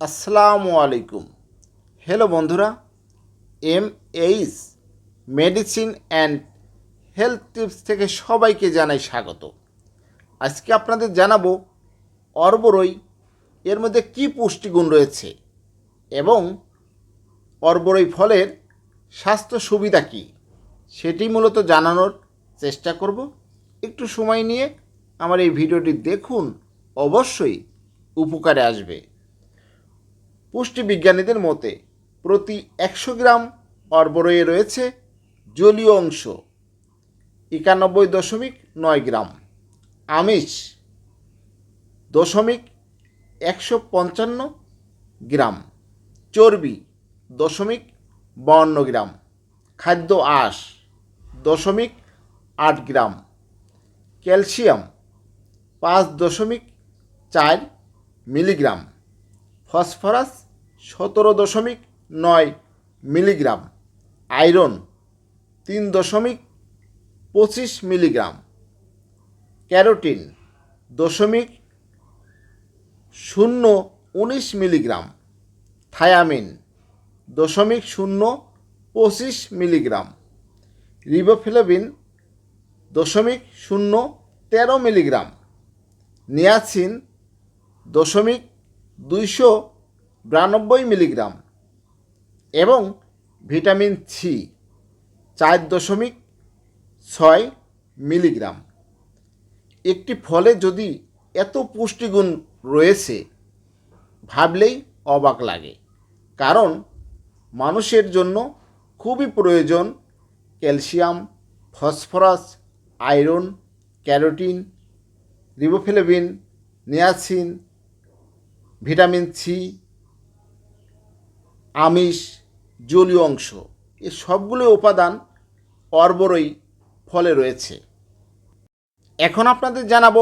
আসসালামু আলাইকুম। হ্যালো বন্ধুরা M H medicine and health tips থেকে সবাইকে জানাই স্বাগত। আজকে আপনাদের জানাব অর্বরই, এর মধ্যে কী পুষ্টিগুণ রয়েছে এবং অর্বরই ফলের স্বাস্থ্য সুবিধা কী, সেটি মূলত জানানোর চেষ্টা করব। একটু সময় নিয়ে আমার এই ভিডিওটি দেখুন, অবশ্যই উপকারে আসবে। পুষ্টিবিজ্ঞানীদের মতে, প্রতি একশো গ্রাম অর্বরয়ে রয়েছে জলীয় অংশ, একানব্বই দশমিক নয় গ্রাম। আমিষ, দশমিক একশো পঞ্চান্ন গ্রাম। চর্বি, দশমিক বাউন্ন গ্রাম। খাদ্য আঁশ, দশমিক আট গ্রাম। ক্যালসিয়াম, পাঁচ দশমিক চার মিলিগ্রাম। ফসফরাস সতেরো দশমিক নয় মিলিগ্রাম, আয়রন তিন দশমিক পঁচিশ মিলিগ্রাম, ক্যারোটিন দশমিক শূন্য উনিশ মিলিগ্রাম, থায়ামিন দশমিক শূন্য পঁচিশ মিলিগ্রাম রিবোফ্লেভিন দশমিক শূন্য তেরো মিলিগ্রাম, নিয়াসিন দশমিক দুইশো বিরানব্বই মিলিগ্রাম এবং ভিটামিন সি চার দশমিক ছয় মিলিগ্রাম। একটি ফলে যদি এত পুষ্টিগুণ রয়েছে, ভাবলেই অবাক লাগে। কারণ মানুষের জন্য খুবই প্রয়োজন calcium, phosphorus, iron, carotene, riboflavin, niacin vitamin C, আমিষ, জলীয় অংশ, এ সবগুলো উপাদান অর্বরই ফলে রয়েছে। এখন আপনাদের জানাব,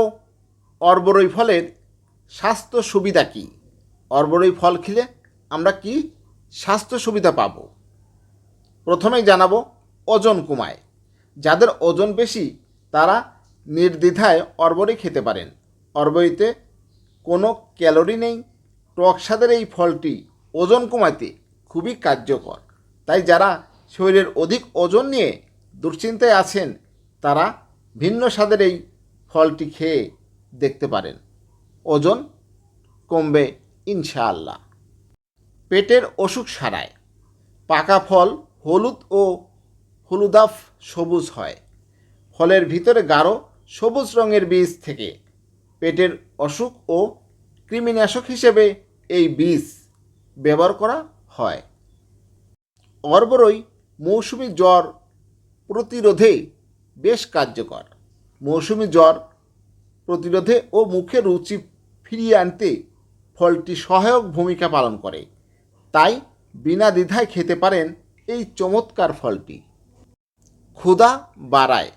অর্বরই ফলের স্বাস্থ্য সুবিধা কী? অর্বরই ফল খেলে আমরা কি স্বাস্থ্য সুবিধা পাব? প্রথমেই জানাব, ওজন কমায়। যাদের ওজন বেশি, তারা নির্দ্বিধায় অর্বরই খেতে পারেন। অর্বরিতে কোনো ক্যালোরি নেই টক স্বাদের এই ফলটি ওজন কমাতে খুবই কার্যকর। তাই যারা শরীরের অধিক ওজন নিয়ে দুশ্চিন্তায় আছেন, তারা ভিন্ন স্বাদের এই ফলটি খেয়ে দেখতে পারেন। ওজন কমবে ইনশাআল্লাহ। পেটের অসুখ সারায়। পাকা ফল হলুদ ও হলুদাফ সবুজ হয়। ফলের ভিতরে গাঢ় সবুজ রঙের বীজ থেকে পেটের অসুখ ও কৃমিনাশক হিসেবে এই বীজ ব্যবহার করা হয়। অর্বরই মৌসুমি জ্বর প্রতিরোধে বেশ কার্যকর। মৌসুমি জ্বর প্রতিরোধে ও মুখে রুচি ফিরিয়ে আনতে ফলটি সহায়ক ভূমিকা পালন করে। তাই বিনা দ্বিধায় খেতে পারেন এই চমৎকার ফলটি। ক্ষুধা বাড়ায়।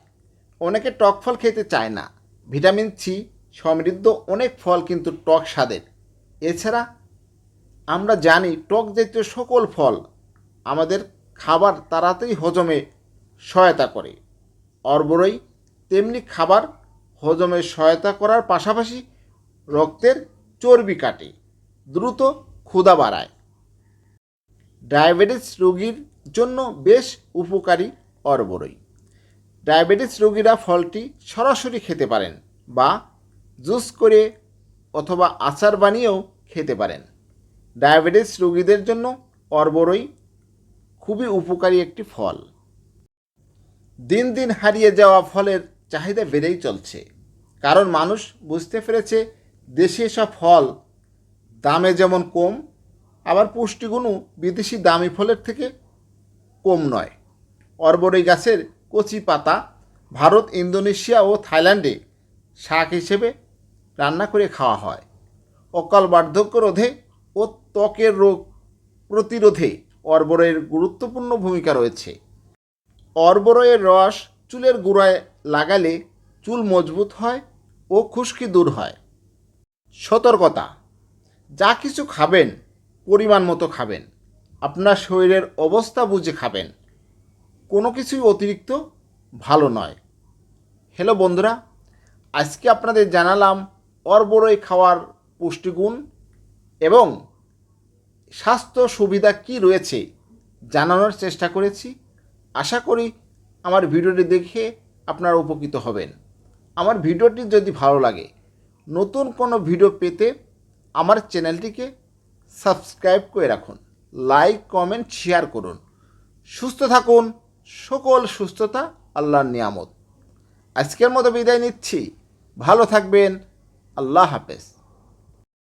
অনেকে টক ফল খেতে চায় না। ভিটামিন সি সমৃদ্ধ অনেক ফল কিন্তু টক স্বাদের। এছাড়া আমরা জানি টক জাতীয় সকল ফল আমাদের খাবার তাড়াতাড়ি হজমে সহায়তা করে। অর্বরই তেমনি খাবার হজমে সহায়তা করার পাশাপাশি রক্তের চর্বি কাটে, দ্রুত ক্ষুধা বাড়ায়। ডায়াবেটিস রোগীর জন্য বেশ উপকারী অর্বরই। ডায়াবেটিস রোগীরা ফলটি সরাসরি খেতে পারেন বা জুস করে অথবা আচার বানিয়েও খেতে পারেন। ডায়াবেটিস রোগীদের জন্য অর্বরই খুবই উপকারী একটি ফল। দিন দিন হারিয়ে যাওয়া ফলের চাহিদা বেড়েই চলছে। কারণ মানুষ বুঝতে পেরেছে দেশি সব ফল দামে যেমন কম, আবার পুষ্টিগুণও বিদেশি দামি ফলের থেকে কম নয়। অর্বরই গাছের কচি পাতা ভারত, ইন্দোনেশিয়া ও থাইল্যান্ডে শাক হিসেবে রান্না করে খাওয়া হয়। অকাল বার্ধক্য রোধে ও ত্বকের রোগ প্রতিরোধে অর্বরের গুরুত্বপূর্ণ ভূমিকা রয়েছে। অর্বরয়ের রস চুলের গোড়ায় লাগালে চুল মজবুত হয় ও খুশকি দূর হয়। সতর্কতা, যা কিছু খাবেন, পরিমাণ মতো খাবেন, আপনার শরীরের অবস্থা বুঝে খাবেন। কোনো কিছুই অতিরিক্ত ভালো নয়। হ্যালো বন্ধুরা, আজকে আপনাদের জানালাম অর্বরই খাওয়ার পুষ্টিগুণ এবং স্বাস্থ্য সুবিধা কি রয়েছে জানানোর চেষ্টা করেছি। আশা করি আমার ভিডিওটি দেখে আপনারা উপকৃত হবেন। আমার ভিডিওটি যদি ভালো লাগে, নতুন কোনো ভিডিও পেতে আমার চ্যানেলটিকে সাবস্ক্রাইব করে রাখুন, লাইক, কমেন্ট, শেয়ার করুন। সুস্থ থাকুন, সকল সুস্থতা আল্লাহর নিয়ামত। আজকের মতো বিদায় নিচ্ছি। ভালো থাকবেন আল্লাহ হাফেজ।